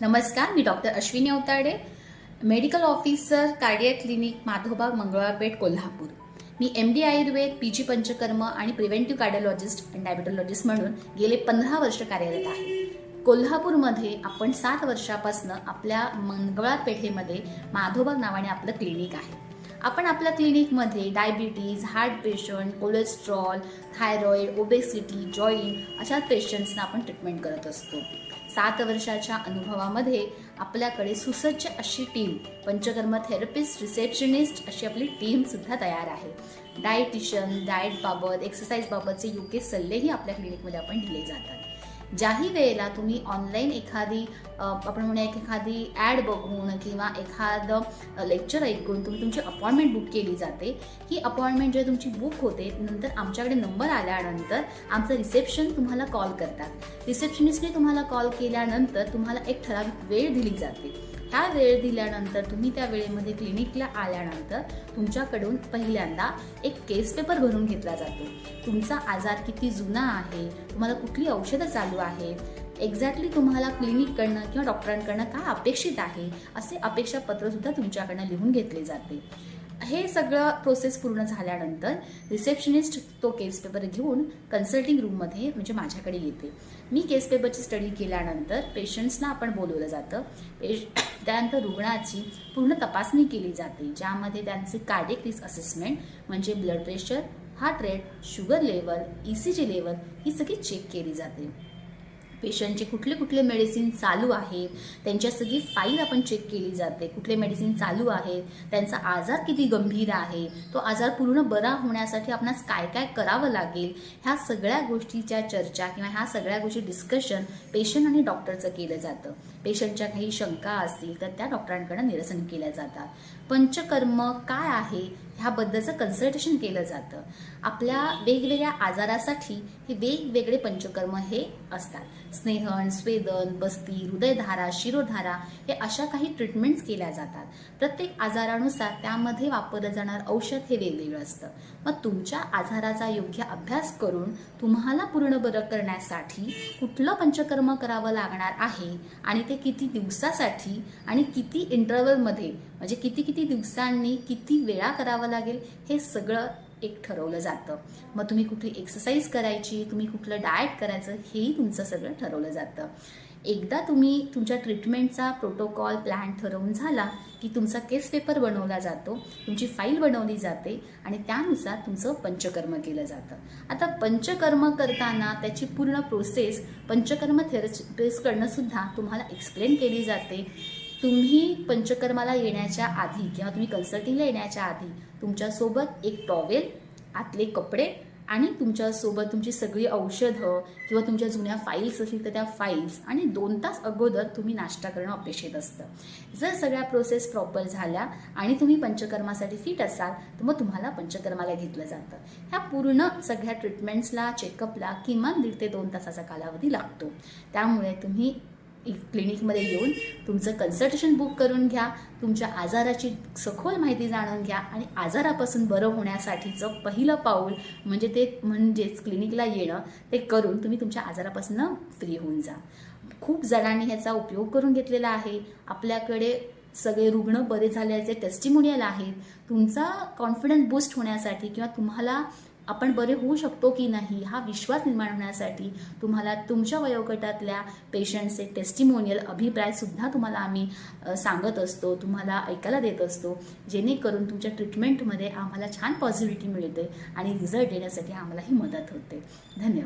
नमस्कार मी doctor Ashwini Avatade medical officer cardia clinic Madhoba Mangalwarpeth Kolhapur. मी M D Ayurved P G Panchakarma आणि preventive cardiologist and diabetologist म्हणून गेले पंधरा वर्ष कार्यरत आहे. कोल्हापूरमध्ये आपण सात वर्षापासून आपल्या मंगळवार पेठेमध्ये माधोबाग नावाने आपलं क्लिनिक आहे. आपण आपल्या क्लिनिकमध्ये diabetes heart patient cholesterol thyroid obesity joint अशा पेशंट्सना आपण ट्रीटमेंट करत असतो. सात वर्षाच्या अनुभवामध्ये आपल्याकडे सुसज्ज अशी टीम पंचकर्म थेरपिस्ट रिसेप्शनिस्ट अशी आपली टीम सुद्धा तयार आहे. डायटिशियन डाएटबाबत एक्सरसाइजबाबतचे योग्य सल्लेही आपल्या क्लिनिकमध्ये आपण दिले जातात. ज्याही वेळेला तुम्ही ऑनलाईन एखादी आपण म्हणूया की एखादी ॲड बघून किंवा एखादं लेक्चर ऐकून तुम्ही तुमची अपॉइंटमेंट बुक केली जाते. ही अपॉइंटमेंट जेव्हा तुमची बुक होते नंतर आमच्याकडे नंबर आल्यानंतर आमचं रिसेप्शन तुम्हाला कॉल करतात. रिसेप्शनिस्टने तुम्हाला कॉल केल्यानंतर तुम्हाला एक ठराविक वेळ दिली जाते. ह्या वेळ दिल्यानंतर तुम्ही त्या वेळेमध्ये क्लिनिकला आल्यानंतर तुमच्याकडून पहिल्यांदा एक केस पेपर भरून घेतला जातो. तुमचा आजार किती जुना आहे? तुम्हाला कुठली औषधं चालू आहेत? एक्झॅक्टली तुम्हाला क्लिनिककडनं किंवा डॉक्टरांकडनं काय अपेक्षित आहे? असे अपेक्षापत्रसुद्धा तुमच्याकडनं लिहून घेतले जाते. हे सगळं प्रोसेस पूर्ण झाल्यानंतर रिसेप्शनिस्ट तो केस पेपर घेऊन कन्सल्टिंग रूममध्ये म्हणजे माझ्याकडे येते. मी केस पेपरची स्टडी केल्यानंतर पेशंट्सना आपण बोलवलं जातं. पेश त्यानंतर रुग्णाची पूर्ण तपासणी केली जाते ज्यामध्ये त्यांचे कार्डिक रिस्क असेसमेंट म्हणजे blood pressure heart rate sugar level E C G level ही सगळी चेक केली जाते. पेशंटचे कुठले कुठले मेडिसिन चालू आहेत त्यांच्या सगळी फाईल आपण चेक केली जाते. कुठले मेडिसिन चालू आहेत त्यांचा आजार किती गंभीर आहे तो आजार पूर्ण बरा होण्यासाठी आपणास काय काय करावं लागेल ह्या सगळ्या गोष्टीच्या चर्चा किंवा ह्या सगळ्या गोष्टी डिस्कशन पेशंट आणि डॉक्टरचं केलं जातं. पेशंटच्या काही शंका असतील तर त्या डॉक्टरांकडे निरसन केल्या जातात. पंचकर्म काय आहे ह्याबद्दलचं कन्सल्टेशन केलं जातं. आपल्या वेगवेगळ्या आजारासाठी हे वेगवेगळे पंचकर्म हे असतात. स्नेहन स्वेदन बस्ती हृदयधारा शिरोधारा हे अशा काही ट्रीटमेंट्स केल्या जातात. प्रत्येक आजारानुसार त्यामध्ये वापरलं जाणार औषध हे वेगवेगळं असतं. मग तुमच्या आजाराचा योग्य अभ्यास करून तुम्हाला पूर्ण बरं करण्यासाठी कुठलं पंचकर्म करावं लागणार आहे आणि ते किती दिवसासाठी आणि किती इंटरवलमध्ये म्हणजे किती किती दिवसांनी किती वेळा करावं लागेल हे सगळं एक ठरवलं जातं. मग तुम्ही कुठली एक्सरसाइज करायची तुम्ही कुठलं डाएट करायचं हेही तुमचं सगळं ठरवलं जातं. एकदा तुम्ही तुमच्या ट्रीटमेंटचा प्रोटोकॉल प्लॅन ठरवून झाला की तुमचा केस पेपर बनवला जातो तुमची फाईल बनवली जाते आणि त्यानुसार तुमचं पंचकर्म केलं जातं. आता पंचकर्म करताना त्याची पूर्ण प्रोसेस पंचकर्म थेरपिस्टकडनं सुद्धा तुम्हाला एक्सप्लेन केली जाते. तुम्ही पंचकर्माला येण्याच्या आधी किंवा तुम्ही कन्सल्टिंगला येण्याच्या आधी तुमच्यासोबत एक टॉवेल आतले कपडे आणि तुमच्यासोबत तुमची सगळी औषधं किंवा तुमच्या जुन्या फाईल्स असतील तर त्या फाईल्स आणि दोन तास अगोदर तुम्ही नाश्ता करणं अपेक्षित असतं. जर सगळ्या प्रोसेस प्रॉपर झाल्या आणि तुम्ही पंचकर्मासाठी फिट असाल तर मग तुम्हाला पंचकर्माला घेतलं जातं. ह्या पूर्ण सगळ्या ट्रीटमेंट्सला चेकअपला किमान दीड ते दोन तासाचा कालावधी लागतो. त्यामुळे तुम्ही क्लिनिकमध्ये येऊन तुमचं कन्सल्टेशन बुक करून घ्या तुमच्या आजाराची सखोल माहिती जाणून घ्या आणि आजारापासून बरं होण्यासाठीचं पहिलं पाऊल म्हणजे ते म्हणजेच क्लिनिकला येणं ते करून तुम्ही तुमच्या आजारापासून फ्री होऊन जा. खूप जणांनी ह्याचा उपयोग करून घेतलेला आहे. आपल्याकडे सगळे रुग्ण बरे झाल्याचे टेस्टिमोनियल आहेत. तुमचा कॉन्फिडन्स बूस्ट होण्यासाठी किंवा तुम्हाला आपण बरे होऊ शकतो की नाही हा विश्वास निर्माण होण्यासाठी तुम्हाला तुमच्या वयोगटातल्या पेशंटचे टेस्टिमोनियल अभिप्रायसुद्धा तुम्हाला आम्ही सांगत असतो तुम्हाला ऐकायला देत असतो. जेणेकरून तुमच्या ट्रीटमेंटमध्ये आम्हाला छान पॉझिटिव्हिटी मिळते आणि रिझल्ट देण्यासाठी आम्हाला ही मदत होते. धन्यवाद.